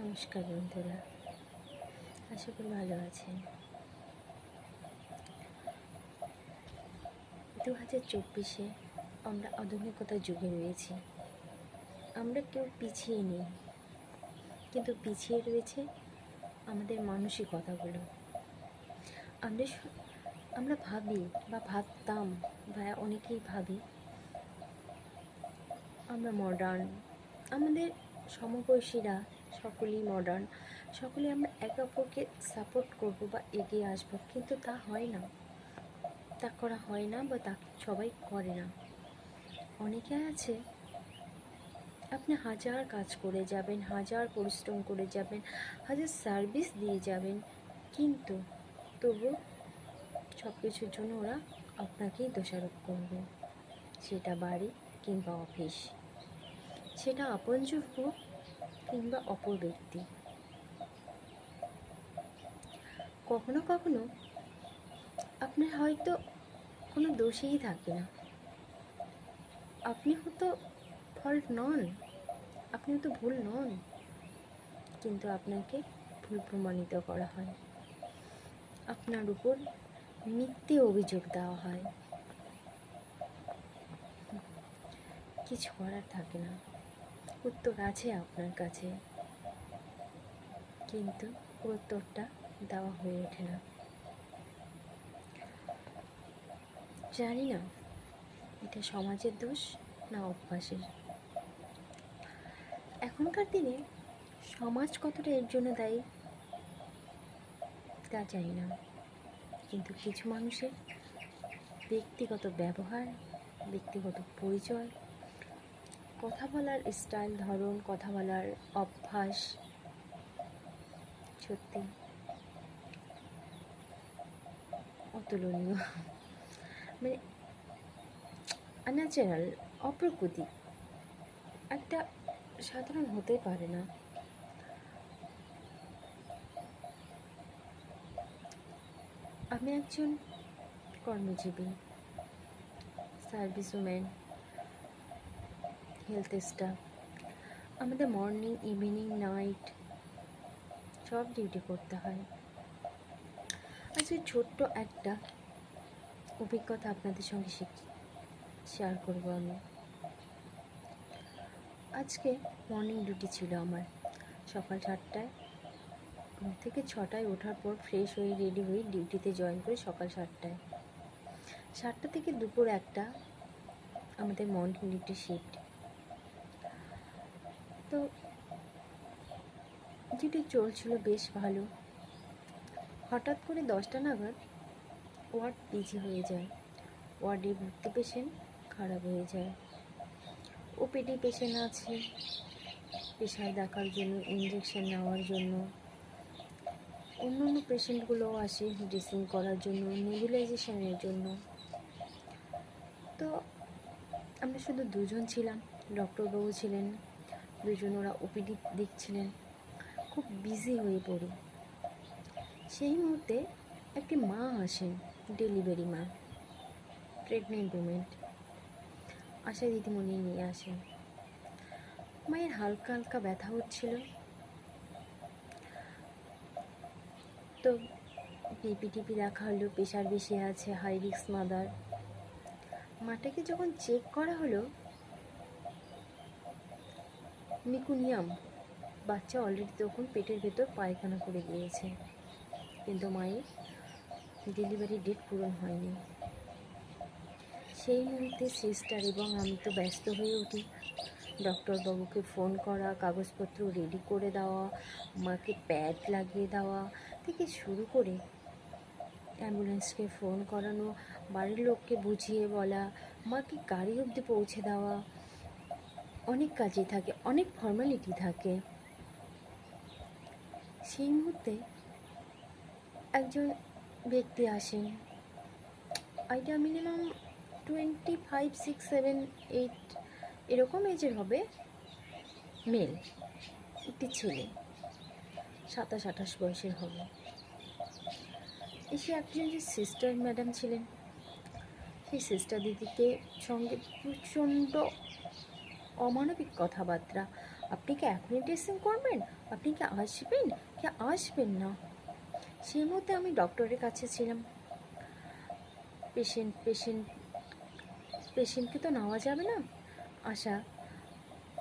নমস্কার বন্ধুরা, আশা করি ভালো আছেন। দু হাজার চব্বিশে আমরা আধুনিকতার যুগে রয়েছি। আমরা কেউ পিছিয়ে নেই, কিন্তু পিছিয়ে রয়েছে আমাদের মানসিকতাগুলো। আমরা আমরা ভাবি বা ভাবতাম বা অনেকেই ভাবি, আমরা মডার্ন আমাদের সমবয়সীরা সকলেই মডার্ন সকলে আমরা একে অপরকে সাপোর্ট করব বা এগিয়ে আসব, কিন্তু তা হয় না। তা করা হয় না বা তা সবাই করে না। অনেকে আছে, আপনি হাজার কাজ করে যাবেন, হাজার পরিশ্রম করে যাবেন, হাজার সার্ভিস দিয়ে যাবেন, কিন্তু তবু সব কিছুর জন্য ওরা আপনাকেই দোষারোপ করবে। সেটা বাড়ি কিংবা অফিস। সেটা আপনজন হোক কিংবা অপর ব্যক্তি। কখনো কখনো আপনার হয়তো কোনো দোষেই থাকে না। আপনি হয়তো ফল্ট নন, আপনি হয়তো ভুল নন, কিন্তু আপনাকে ভুল প্রমাণিত করা হয়। আপনার উপর মিথ্যে অভিযোগ দেওয়া হয়। কিছু করার থাকে না। উত্তর আছে আপনার কাছে। কিন্তু উত্তরটা দেওয়া হয়ে ওঠে না। জানি না, এটা সমাজের দোষ না অভ্যাসের? এখনকার দিনে সমাজ কতটা এর জন্য দায়ী, তা জানি না। কিন্তু কিছু মানুষের ব্যক্তিগত ব্যবহার, ব্যক্তিগত পরিচয় কথা বলার স্টাইল ধরন, কথা বলার অভ্যাস। সত্যি। অতুলনীয়। মানে আনন্যাচারাল অপ্রকৃতি। একটা সাধারণ হতে পারে না। আমি একজন কর্মজীবী সার্ভিস ওম্যান হেলথ স্টাফ আমাদের মর্নিং ইভিনিং নাইট সব ডিউটি করতে হয়। আজকে ছোট্ট একটা অভিজ্ঞতা আপনাদের সঙ্গে শিখি শেয়ার করব আমি। আজকে মর্নিং ডিউটি ছিল আমার। সকাল সাতটায়। ঘুম থেকে ছটায় ওঠার পর ফ্রেশ হয়ে রেডি হয়ে ডিউটিতে জয়েন করি সকাল সাতটায়। সাতটা থেকে দুপুর একটা আমাদের মর্নিং ডিউটি শিফট তো ডিউটি চলছিল বেশ ভালো। হঠাৎ করে দশটা নাগাদ ওয়ার্ড বিজি হয়ে যায়। ওয়ার্ডে ভর্তি পেশেন্ট খারাপ হয়ে যায়। ওপিডি পেশেন্ট আছে প্রেশার দেখার জন্য ইঞ্জেকশন নেওয়ার জন্য। অন্য অন্য পেশেন্টগুলোও আসে ড্রেসিং করার জন্য, নেবুলাইজেশনের জন্য। তো আমরা শুধু দুজন ছিলাম, ডক্টরবাবু ছিলেন দুজন ওরা ওপিডি দেখছিলেন। খুব বিজি হয়ে পড়ি। সেই মুহূর্তে একটি মা আসেন ডেলিভারি মা প্রেগনেন্ট উমেন্ট আশা দিদিমণি নিয়ে আসেন। মায়ের হালকা হালকা ব্যথা হচ্ছিল। তো বিপি টিপি দেখা হলো প্রেশার বেশি আছে হাই রিক্স মাদার মাটাকে যখন চেক করা হলো মিকুনিয়াম বাচ্চা অলরেডি তখন পেটের ভেতর পায়খানা করে গিয়েছে কিন্তু মায়ের ডেলিভারি ডেট পূরণ হয়নি। সেই মুহূর্তে সিস্টার এবং আমি তো ব্যস্ত হয়ে উঠি। ডক্টরবাবুকে ফোন করা, কাগজপত্র রেডি করে দেওয়া, মাকে প্যাড লাগিয়ে দেওয়া থেকে শুরু করে অ্যাম্বুলেন্সকে ফোন করানো, বাড়ির লোককে বুঝিয়ে বলা, মাকে গাড়ি অবধি পৌঁছে দেওয়া অনেক কাজই থাকে, অনেক ফর্মালিটি থাকে। সেই মুহূর্তে একজন ব্যক্তি আসেন। আইটা minimum twenty five six seven eight এরকম এজের হবে মেল একটি ছেলে, সাতাশ, আঠাশ বয়সের হবে। এসে একজন যে সিস্টার ম্যাডাম ছিলেন, সেই সিস্টার দিদিকে সঙ্গে প্রচণ্ড অমানবিক কথাবার্তা। আপনি কি এখনই ড্রেসিং করবেন? আপনি কি আসবেন? কি আসবেন না? সেই মধ্যে আমি ডক্টরের কাছে ছিলাম। পেশেন্ট পেশেন্ট পেশেন্টকে তো নেওয়া যাবে না? আশা,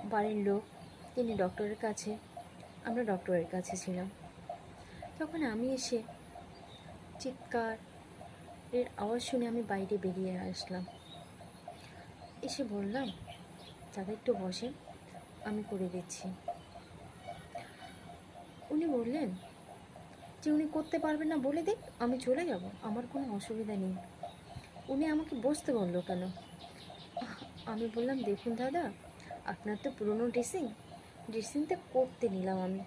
বাড়ির লোক, তিনি ডক্টরের কাছে, আমরা ডক্টরের কাছে ছিলাম। তখন আমি এসে চিৎকার এর আওয়াজ শুনে আমি বাইরে বেরিয়ে আসলাম। এসে বললাম দাদা একটু বসেন, আমি করে দিচ্ছি। উনি বললেন যে উনি করতে পারবেন না বলে দিক আমি চলে যাব, আমার কোনো অসুবিধা নেই। উনি আমাকে বসতে বলল কেন? আমি বললাম, দেখুন দাদা, আপনার তো পুরনো ড্রেসিং। ড্রেসিংটা করতে নিলাম আমি।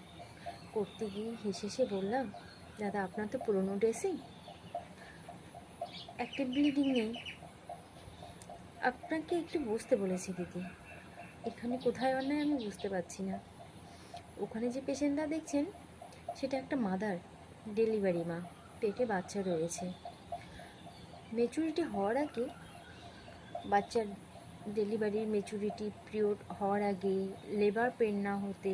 করতে গিয়ে হেসে হেসে বললাম, দাদা, আপনার তো পুরনো ড্রেসিং। একটা ব্লিডিং নেই। আপনাকে একটু বসতে বলেছি, দিদি। এখানে কোথায় অন্যায় আমি বুঝতে পারছি না। ওখানে যে পেশেন্টটা দেখছেন, সেটা একটা মাদার, ডেলিভারি মা, পেটে বাচ্চা রয়েছে। মেচুরিটি হওয়ার আগে, বাচ্চার ডেলিভারির মেচুরিটি পিরিয়ড হওয়ার আগে লেবার পেন না হতে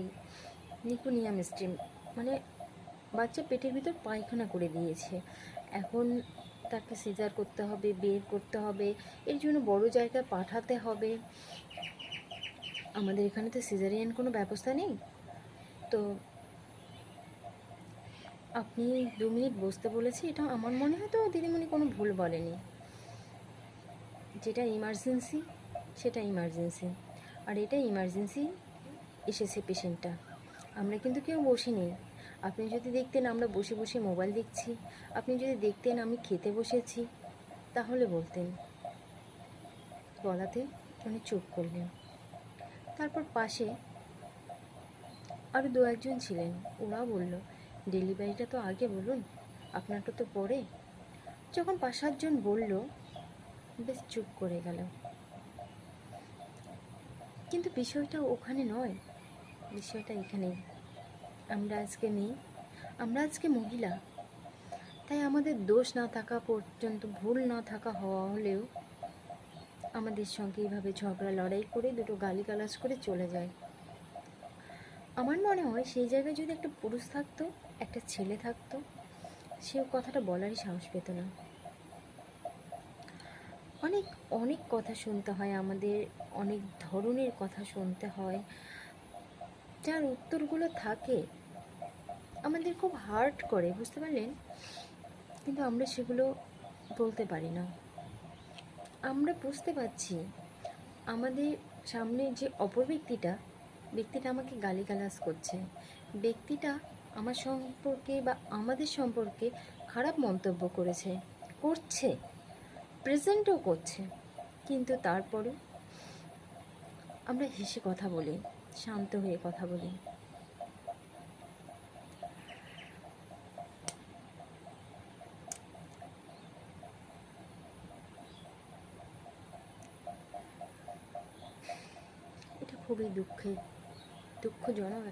নিকোনিয়াম স্টিম মানে বাচ্চা পেটের ভিতর পায়খানা করে দিয়েছে। এখন তাকে সিজার করতে হবে, বের করতে হবে, এর জন্য বড় জায়গায় পাঠাতে হবে। আমাদের এখানে তো সিজারিয়ান কোনো ব্যবস্থা নেই। তো আপনি দু মিনিট বসতে বলেছি, এটা আমার মনে হয় তো দিদিমণি কোনো ভুল বলেনি। যেটা ইমার্জেন্সি সেটা ইমার্জেন্সি আর এটা ইমার্জেন্সি এসেছে পেশেন্টটা আমরা কিন্তু কেউ বসিনি। আপনি যদি দেখতেন আমরা বসে বসে মোবাইল দেখছি, আপনি যদি দেখতেন আমি খেতে বসেছি, তাহলে বলতেন। বলাতে উনি চুপ করলেন। তারপর পাশে আরও দু একজন ছিলেন। ওরা বলল, ডেলিভারিটা তো আগে বলুন, আপনারটা তো পরে। যখন পাঁচ সাতজন বলল, বেশ, চুপ করে গেল। কিন্তু বিষয়টা ওখানে নয়, বিষয়টা এখানেই। আমরা আজকে মেয়ে আমরা আজকে মহিলা। তাই আমাদের দোষ না থাকা পর্যন্ত, ভুল না থাকা হওয়া হলেও আমাদের সঙ্গে এইভাবে ঝগড়া, লড়াই করে দুটো গালিগালাজ করে চলে যায়। আমার মনে হয় সেই জায়গায় যদি একটা পুরুষ থাকতো, একটা ছেলে থাকতো, সেও কথাটা বলারই সাহস পেত না। অনেক অনেক কথা শুনতে হয় আমাদের, অনেক ধরনের কথা শুনতে হয়। যার উত্তরগুলো থাকে, আমাদের খুব হার্ট করে, বুঝতে পারলেন? কিন্তু আমরা সেগুলো বলতে পারি না। আমরা বুঝতে পারছি। আমাদের সামনে যে অপর ব্যক্তিটা ব্যক্তিটা আমাকে গালিগালাজ করছে। ব্যক্তিটা আমার সম্পর্কে বা আমাদের সম্পর্কে খারাপ মন্তব্য করেছে, করছে প্রেজেন্টও করছে। কিন্তু তারপরেও আমরা হেসে কথা বলি, শান্ত হয়ে কথা বলি এটা খুবই দুঃখের দুঃখজনক